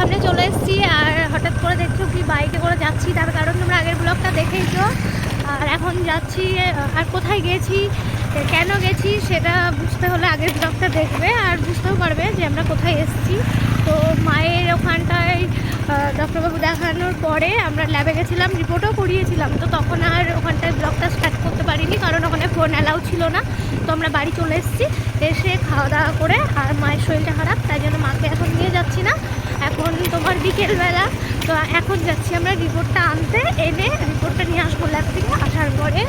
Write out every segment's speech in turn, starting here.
সামনে চলে এসেছি আর হঠাৎ করে দেখছ কি বাইকে করে যাচ্ছি, তার কারণ তোমরা আগের ব্লগটা দেখেইছো। আর এখন যাচ্ছি, আর কোথায় গেছি, কেন গেছি সেটা বুঝতে হলে আগের ব্লগটা দেখবে আর বুঝতেও পারবে যে আমরা কোথায় এসেছি। তো মায়ের ওখানটায় ডক্টরবাবু দেখানোর পরে আমরা ল্যাবে গেছিলাম, রিপোর্টও করিয়েছিলাম। তো তখন আর ওখানটায় ব্লগটা স্টার্ট করতে পারিনি, কারণ ফোন অ্যালাউ ছিল না, তো আমরা বাড়ি চলে এসেছি। এসে খাওয়া দাওয়া করে আর মায়ের শরীরটা খারাপ, তাই জন্য মাকে এখন নিয়ে যাচ্ছি না। এখন তোমার বিকেলবেলা, তো এখন যাচ্ছি আমরা রিপোর্টটা আনতে, এনে রিপোর্টটা নিয়ে আসব ল্যাব থেকে। আসার পরে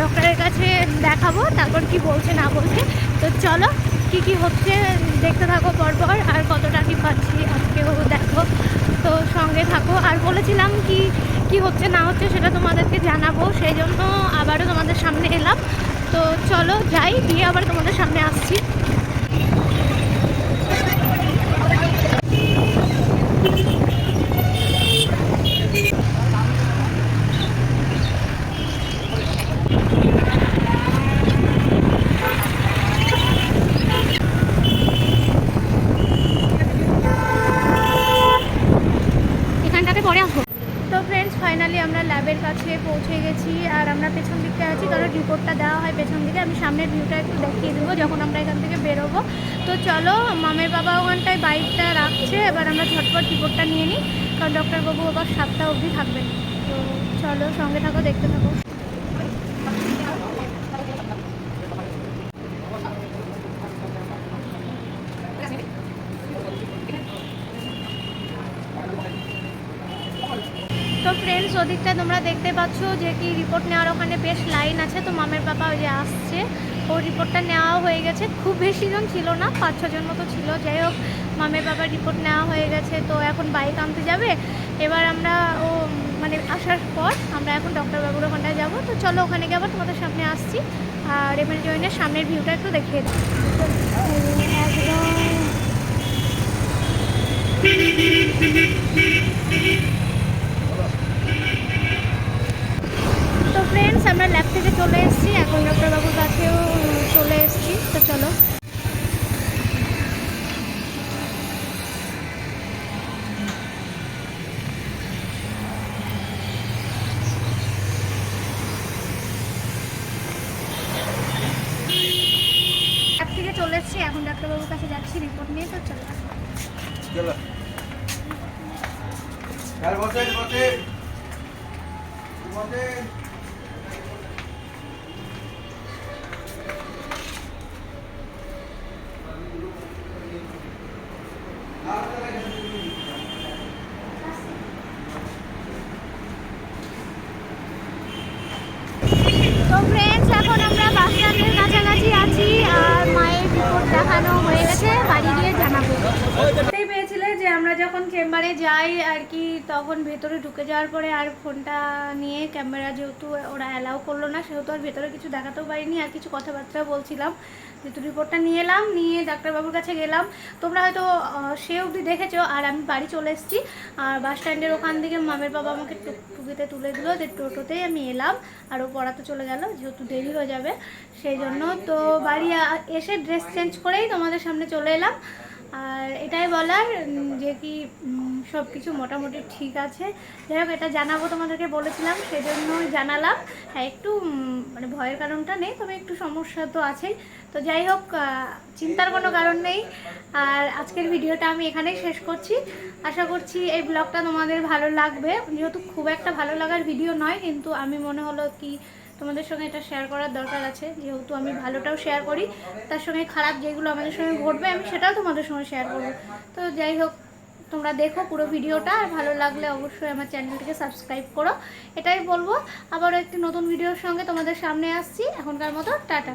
ডক্টরের কাছে দেখাবো, তারপর কি বলছে না বলছে। তো চলো, কি কি হচ্ছে দেখতে থাকো পরপর, আর কতটা কি পাচ্ছি আজকেও দেখো। তো সঙ্গে থাকো। আর বলেছিলাম কি কি হচ্ছে না হচ্ছে সেটা তোমাদেরকে জানাব, সেই জন্য আবারও তোমাদের সামনে এলাম। তো চলো যাই দিয়ে আবার তোমাদের সামনে আসছি এখানটাতে পরে আসব তো ফ্রেন্ডস ফাইনালি আমরা ল্যাবের কাছে পৌঁছে গেছি আর আমরা পেছন দিকটা আছি, কারণ রিপোর্টটা দেওয়া হয় পেছন দিকে। আমি সামনের ভিউটা একটু দেখিয়ে দেবো যখন আমরা এখান থেকে বেরোবো। তো চলো, মামের বাবা ওখানটায় বাইকটা রাখছে। এবার আমরা ঝটপট রিপোর্টটা নিয়ে নিই, কারণ ডক্টরবাবু আবার সাতটা অবধি থাকবেন। তো চলো, সঙ্গে থাকো, দেখতে থাকো। তো ফ্রেন্ডস ওদিকটা তোমরা দেখতে পাচ্ছ যে কি রিপোর্ট নেওয়ার ওখানে বেশ লাইন আছে। তো মামের বাবা ওই যে আসছে। ও রিপোর্টটা নেওয়া হয়ে গেছে। খুব বেশি জন ছিল না, পাঁচ ছজন মতো ছিল। যাই হোক, মামের বাবার রিপোর্ট নেওয়া হয়ে গেছে। তো এখন বাইক আনতে যাবে। এবার আমরা ও মানে আসার পর আমরা এখন ডক্টর বাবুর ওখানটায় যাব। তো চলো ওখানে গিয়ে আবার তোমাদের সামনে আসছি। আর এমএল জয়েনের সামনের ভিউটা একটু দেখিয়ে দিই। একদম। তো আমরা ল্যাব থেকে চলে এসেছি। এখন ডক্টরবাবুর কাছেও চলে এসেছি। তো চলো। চলে এসেছি। এখন ডাক্তারবাবুর কাছে যাচ্ছি রিপোর্ট নিয়ে, তো চলো। চলো। স্যার বসেন বসেন বসেন তো ফ্রেন্ডস এখন আমরা বাস স্ট্যান্ডের কাছাকাছি আছি আর মায়ের রিপোর্ট দেখানো হয়ে গেছে বাড়ি গিয়ে জানাব দেখতেই পেয়েছিলে যে আমরা চেম্বারে যাই আর কি, তখন ভেতরে ঢুকে যাওয়ার পরে আর ফোনটা নিয়ে ক্যামেরা যেহেতু ওরা অ্যালাউ করল না, সেহেতু আর ভেতরে কিছু দেখাতেও পারিনি, আর কিছু কথাবার্তা বলছিলাম। যেহেতু রিপোর্টটা নিয়ে এলাম, নিয়ে ডাক্তারবাবুর কাছে গেলাম। তোমরা হয়তো সে অবধি দেখেছ, আর আমি বাড়ি চলে এসেছি। আর বাস স্ট্যান্ডের ওখান থেকে মামের বাবা আমাকে টুকটুকিতে তুলে দিল যে টোটোতেই আমি এলাম, আর ও পড়াতে চলে গেল, যেহেতু দেরি হয়ে যাবে। সেই জন্য তো বাড়ি এসে ড্রেস চেঞ্জ করেই তোমাদের সামনে চলে এলাম। আর এটাই বলার যে কি সব কিছু মোটামুটি ঠিক আছে। যাই হোক, এটা জানাব তোমাদেরকে, বলেছিলাম সেজন্য জানালাম। হ্যাঁ একটু মানে ভয়ের কারণটা নেই, তবে একটু সমস্যা তো আছেই। তো যাই হোক চিন্তার কোনো কারণ নেই। আর আজকের ভিডিওটা আমি এখানেই শেষ করছি। আশা করছি এই ব্লগটা তোমাদের ভালো লাগবে। যেহেতু খুব একটা ভালো লাগার ভিডিও নয়, কিন্তু আমি মনে হলো কি তোমাদের সঙ্গে এটা শেয়ার করার দরকার আছে। যেহেতু আমি ভালোটাও শেয়ার করি, তার সঙ্গে খারাপ যেগুলো আমাদের সঙ্গে ঘটবে, আমি সেটাও তোমাদের সঙ্গে শেয়ার করব। তো যাই হোক, তোমরা দেখো পুরো ভিডিওটা, আর ভালো লাগলে অবশ্যই আমার চ্যানেলটিকে সাবস্ক্রাইব করো। এটাই বলব। আবারও একটি নতুন ভিডিওর সঙ্গে তোমাদের সামনে আসছি। এখনকার মতো, টাটা।